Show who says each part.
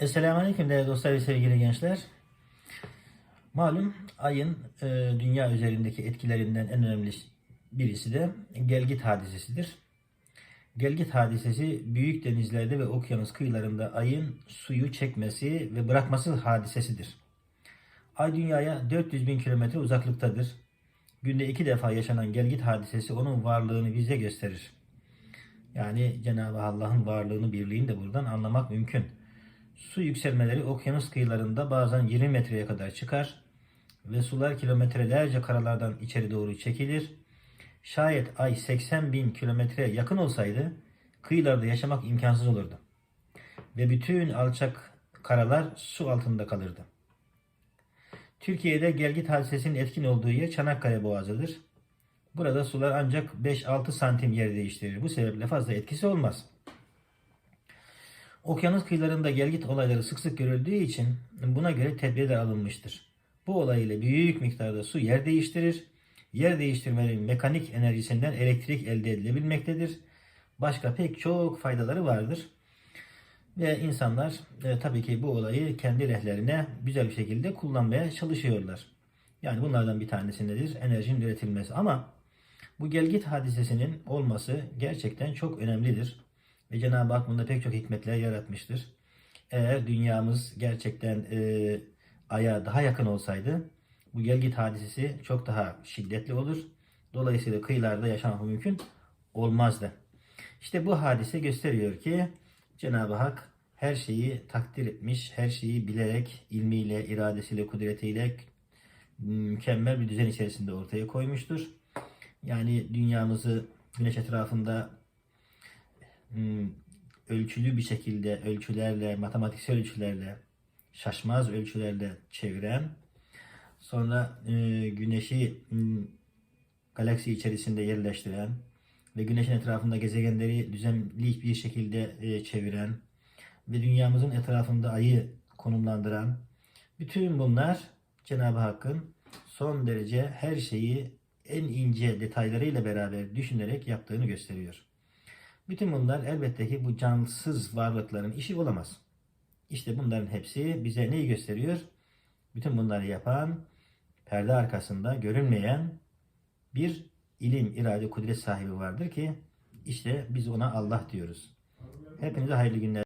Speaker 1: Esselamu Aleyküm değerli dostlar ve sevgili gençler. Malum ayın e, dünya üzerindeki etkilerinden en önemli birisi de gelgit hadisesidir. Gelgit hadisesi büyük denizlerde ve okyanus kıyılarında ayın suyu çekmesi ve bırakması hadisesidir. Ay dünyaya 400 bin kilometre uzaklıktadır. Günde iki defa yaşanan gelgit hadisesi onun varlığını bize gösterir. Yani Cenab-ı Allah'ın varlığını, birliğini de buradan anlamak mümkün. Su yükselmeleri okyanus kıyılarında bazen 20 metreye kadar çıkar ve sular kilometrelerce karalardan içeri doğru çekilir. Şayet ay 80 bin kilometreye yakın olsaydı kıyılarda yaşamak imkansız olurdu. Ve bütün alçak karalar su altında kalırdı. Türkiye'de gelgit hadisesinin etkin olduğu yer Çanakkale Boğazı'dır. Burada sular ancak 5-6 santim yer değiştirir. Bu sebeple fazla etkisi olmaz. Okyanus kıyılarında gelgit olayları sık sık görüldüğü için buna göre tedbirler alınmıştır. Bu olay ile büyük miktarda su yer değiştirir. Yer değiştirmenin mekanik enerjisinden elektrik elde edilebilmektedir. Başka pek çok faydaları vardır. Ve insanlar e, tabii ki bu olayı kendi lehlerine güzel bir şekilde kullanmaya çalışıyorlar. Yani bunlardan bir tanesi nedir? Enerjinin üretilmesi. Ama bu gelgit hadisesinin olması gerçekten çok önemlidir. Ve Cenab-ı Hak bunda pek çok hikmetler yaratmıştır. Eğer dünyamız gerçekten e, Ay'a daha yakın olsaydı bu gelgit hadisesi çok daha şiddetli olur. Dolayısıyla kıyılarda yaşamak mümkün olmazdı. İşte bu hadise gösteriyor ki Cenab-ı Hak her şeyi takdir etmiş, her şeyi bilerek, ilmiyle, iradesiyle, kudretiyle mükemmel bir düzen içerisinde ortaya koymuştur. Yani dünyamızı güneş etrafında ölçülü bir şekilde ölçülerle, matematiksel ölçülerle, şaşmaz ölçülerle çeviren, sonra e, güneşi hmm, galaksi içerisinde yerleştiren ve güneşin etrafında gezegenleri düzenli bir şekilde e, çeviren ve dünyamızın etrafında ayı konumlandıran bütün bunlar Cenab-ı Hakk'ın son derece her şeyi en ince detaylarıyla beraber düşünerek yaptığını gösteriyor. Bütün bunlar elbette ki bu cansız varlıkların işi olamaz. İşte bunların hepsi bize neyi gösteriyor? Bütün bunları yapan, perde arkasında görünmeyen bir ilim, irade, kudret sahibi vardır ki işte biz ona Allah diyoruz. Hepinize hayırlı günler.